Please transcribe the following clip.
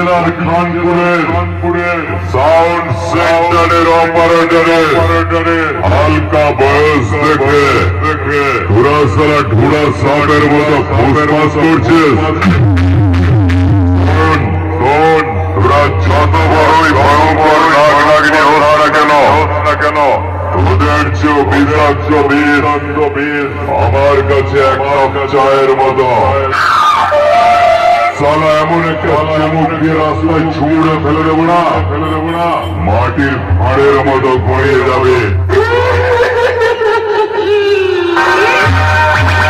জেলার কানপুরের সাউন্ড সেন্টারের অপারেটরে অপারেটরে হালকা বয়স দেখে দেখে ঘোড়াসারা ঢোড়া সাপের মতো ফুসফাস করছিস শোন, শোন, তোরা যত বড়ই ভয়ঙ্কর নাক লাগিনি হোস না কেন? না কেন তোদের চেয়েও বিষাক্ত বিষাক্ত আমার কাছে এক কাপ চায়ের মতো। সালা এমন একটা চামচ দিয়ে রাস্তায় ছুঁড়ে ফেলে দেবো না ফেলে দেবো না মাটির ভাঁড়ের মতো গড়িয়ে যাবে।